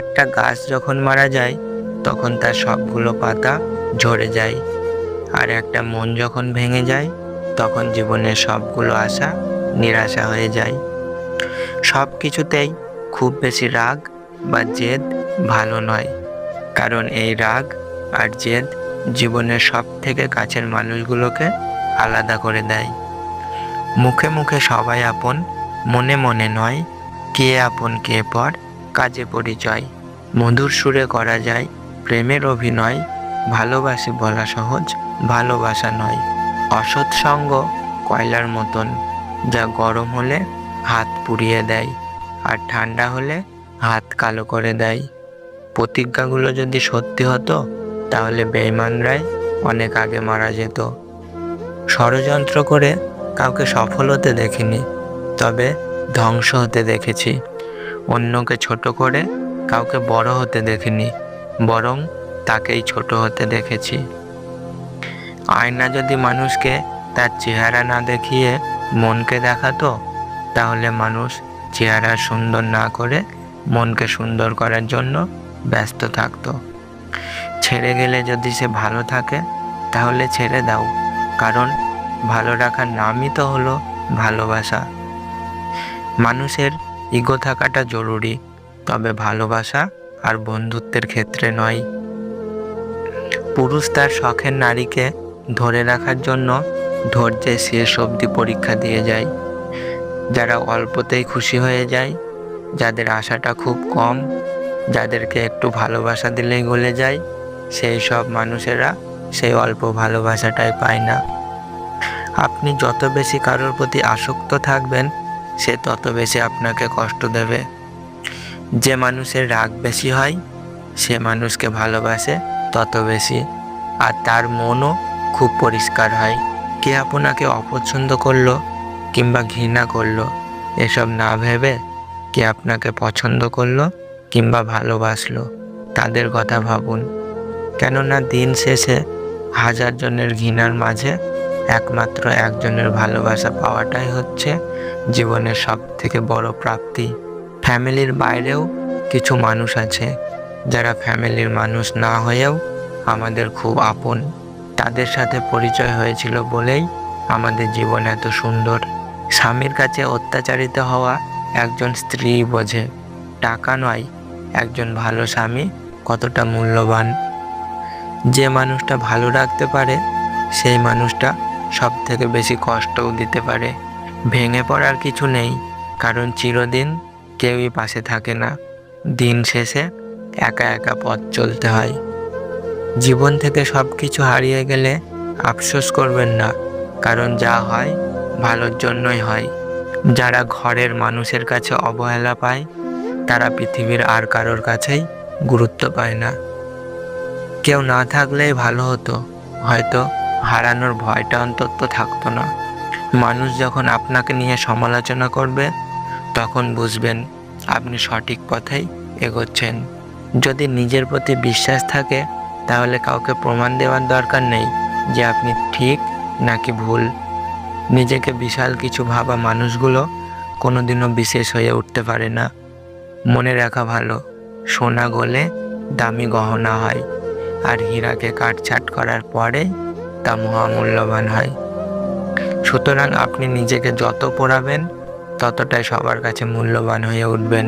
একটা গাছ যখন মারা যায়, তখন তার সবগুলো পাতা ঝরে যায়। আর একটা মন যখন ভেঙে যায়, তখন জীবনের সবগুলো আশা নিরাশা হয়ে যায়। সব কিছুতেই খুব বেশি রাগ বা জেদ ভালো নয়, কারণ এই রাগ আর জেদ জীবনের সব থেকে কাছের মানুষগুলোকে আলাদা করে দেয়। মুখে মুখে সবাই আপন, মনে মনে নয়, কে আপন, কে পর। কাজে পরিচয়। মধুর সুরে করা যায়, প্রেমের অভিনয়, ভালোবাসি বলা সহজ, ভালোবাসা নয়। অসৎ সঙ্গ কয়লার মতন, যা গরম হলে হাত পুড়িয়ে দেয়, আর ঠান্ডা হলে হাত কালো করে দেয়। প্রতিজ্ঞাগুলো যদি সত্যি হতো, তাহলে বেইমানরাই অনেক আগে মারা যেত। ষড়যন্ত্র করে কাউকে সফল হতে দেখিনি, তবে ধ্বংস হতে দেখেছি। অন্যকে ছোট করে কাউকে বড় হতে দেখিনি, বরং তাকেই ছোট হতে দেখেছি। আয়না যদি মানুষকে তার চেহারা না দেখিয়ে মনকে দেখাতো, তাহলে মানুষ চেহারা সুন্দর না করে মনকে সুন্দর করার জন্য ব্যস্ত থাকতো। ছেড়ে গেলে যদি সে ভালো থাকে, তাহলে ছেড়ে দাও, কারণ ভালো রাখার নামই তো হলো ভালোবাসা। মানুষের ইগো থাকাটা জরুরি, তবে ভালোবাসা আর বন্ধুত্বের ক্ষেত্রে নয়। পুরুষ তার শখের নারীকে ধরে রাখার জন্য ধৈর্যের শেষ অবধি পরীক্ষা দিয়ে যায়। যারা অল্পতেই খুশি হয়ে যায়, যাদের আশাটা খুব কম, যাদেরকে একটু ভালোবাসা দিলেই গলে যায়, সেই সব মানুষেরা সেই অল্প ভালোবাসাটাই পায় না। আপনি যত বেশি কারোর প্রতি আসক্ত থাকবেন সে তত বেশি আপনাকে কষ্ট দেবে। যে মানুষের রাগ বেশি হয়, সে মানুষকে ভালোবাসে তত বেশি। আর তার মনও খুব পরিষ্কার হয়। কে আপনাকে অপছন্দ করল কিংবা ঘৃণা করল, এসব না ভেবে কে আপনাকে পছন্দ করল কিংবা ভালোবাসলো, তাদের কথা ভাবুন। কেননা দিন শেষে হাজার জনের ঘৃণার মাঝে একমাত্র একজনের ভালোবাসা পাওয়াটাই হচ্ছে জীবনের সব থেকে বড় প্রাপ্তি। ফ্যামিলির বাইরেও কিছু মানুষ আছে যারা ফ্যামিলির মানুষ না হয়েও আমাদের খুব আপন। তাদের সাথে পরিচয় হয়েছিল বলেই আমাদের জীবন এত সুন্দর। স্বামীর কাছে অত্যাচারিত হওয়া একজন স্ত্রী বোঝে, টাকা নয়, একজন ভালো স্বামী কতটা মূল্যবান। যে মানুষটা ভালো রাখতে পারে, সেই মানুষটা সব থেকে বেশি কষ্টও দিতে পারে। ভেঙে পড়ার কিছু নেই, কারণ চিরদিন কেউই পাশে থাকে না। দিন শেষে একা একা পথ চলতে হয়। জীবন থেকে সব কিছু হারিয়ে গেলে আফসোস করবেন না, কারণ যা হয় ভালোর জন্যই হয়। যারা ঘরের মানুষের কাছে অবহেলা পায়, তারা পৃথিবীর আর কারোর কাছেই গুরুত্ব পায় না। কেউ না থাকলেই ভালো হতো, হয়তো হারানোর ভয়টা অন্তত থাকতো না। মানুষ যখন আপনাকে নিয়ে সমালোচনা করবে, তখন বুঝবেন আপনি সঠিক পথেই এগোচ্ছেন। যদি নিজের প্রতি বিশ্বাস থাকে, তাহলে কাউকে প্রমাণ দেওয়ার দরকার নেই যে আপনি ঠিক নাকি ভুল। নিজেকে বিশাল কিছু ভাবা মানুষগুলো কোনোদিনও বিশেষ হয়ে উঠতে পারে না। মনে রাখা ভালো, সোনা গলে দামি গহনা হয়, আর হীরাকে কাটছাট করার পরে তা মহামূল্যবান হয়। সুতরাং আপনি নিজেকে যত পড়াবেন, ততটাই সবার কাছে মূল্যবান হয়ে উঠবেন।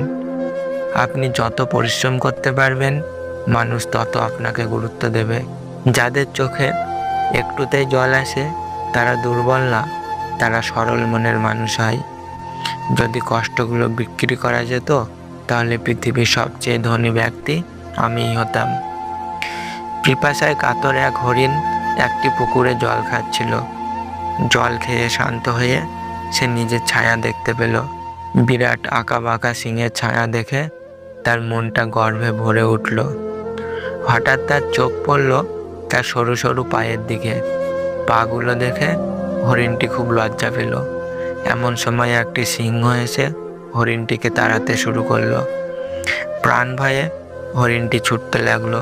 আপনি যত পরিশ্রম করতে পারবেন, মানুষ তত আপনাকে গুরুত্ব দেবে। যাদের চোখে একটুতেই জল আসে, তারা দুর্বল না, তারা সরল মনের মানুষ হয়। যদি কষ্টগুলো বিক্রি করা যেত, তাহলে পৃথিবীর সবচেয়ে ধনী ব্যক্তি আমিই হতাম। পিপাসায় কাতর এক হরিণ একটি পুকুরে জল খাচ্ছিল। জল খেয়ে শান্ত হয়ে সে নিজের ছায়া দেখতে পেল। বিরাট আঁকা বাঁকা সিংহের ছায়া দেখে তার মনটা গর্ভে ভরে উঠল। হঠাৎ তার চোখ পড়ল তার সরু সরু পায়ের দিকে। পাগুলো দেখে হরিণটি খুব লজ্জা পেল। এমন সময় একটি সিংহ এসে হরিণটিকে তাড়াতে শুরু করল। প্রাণ ভয়ে হরিণটি ছুটতে লাগল।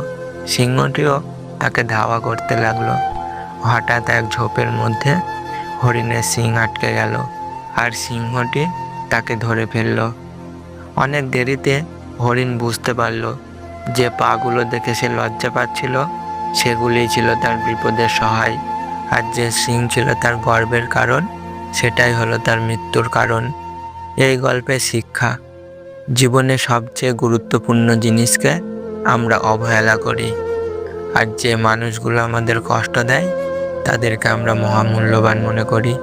সিংহটিও তাকে ধাওয়া করতে লাগল। হঠাৎ এক ঝোপের মধ্যে হরিণের সিং আটকে গেল আর সিংহটি তাকে ধরে ফেলল। অনেক দেরিতে হরিণ বুঝতে পারল যে পাগুলো দেখে সে লজ্জা পাচ্ছিল, সেগুলিই ছিল তার বিপদের সহায় আর যে সিং ছিল তার গর্বের কারণ, সেটাই হলো তার মৃত্যুর কারণ। এই গল্পের শিক্ষা। জীবনে সবচেয়ে গুরুত্বপূর্ণ জিনিসকে আমরা অবহেলা করি। আর যে মানুষগুলো আমাদের কষ্ট দেয়, তাদেরকে আমরা মহামূল্যবান মনে করি।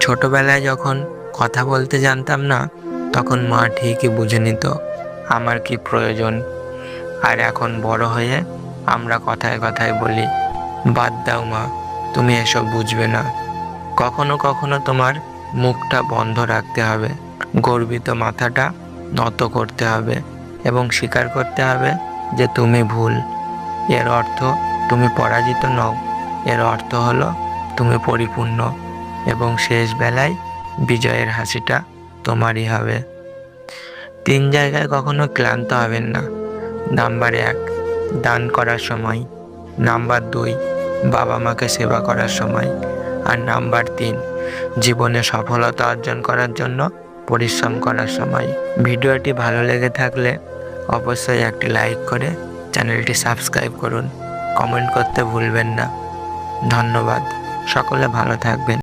ছোটবেলায় যখন কথা বলতে জানতাম না, তখন মা ঠিকই বুঝে নিত, আমার কি প্রয়োজন? আর এখন বড় হয়ে আমরা কথায় কথায় বলি, বাদ দাও মা, তুমি এসব বুঝবে না। কখনো কখনো তোমার মুখটা বন্ধ রাখতে হবে, গর্বিত মাথাটা নত করতে হবে এবং স্বীকার করতে হবে যে তুমি ভুল। এর অর্থ তুমি পরাজিত নও। এর অর্থ হলো তুমি পরিপূর্ণ এবং শেষ বেলায় বিজয়ের হাসিটা তোমারই হবে। তিন জায়গায় কখনো ক্লান্ত হবেন না। নাম্বার এক, দান করার সময়। নাম্বার দুই, বাবা মাকে সেবা করার সময়। আর নাম্বার তিন, জীবনে সফলতা অর্জন করার জন্য পরিশ্রম করার সময়। ভিডিওটি ভালো লেগে থাকলে অবশ্যই একটি লাইক করে চ্যানেলটি সাবস্ক্রাইব করুন। কমেন্ট করতে ভুলবেন না। ধন্যবাদ। সকলে ভালো থাকবেন।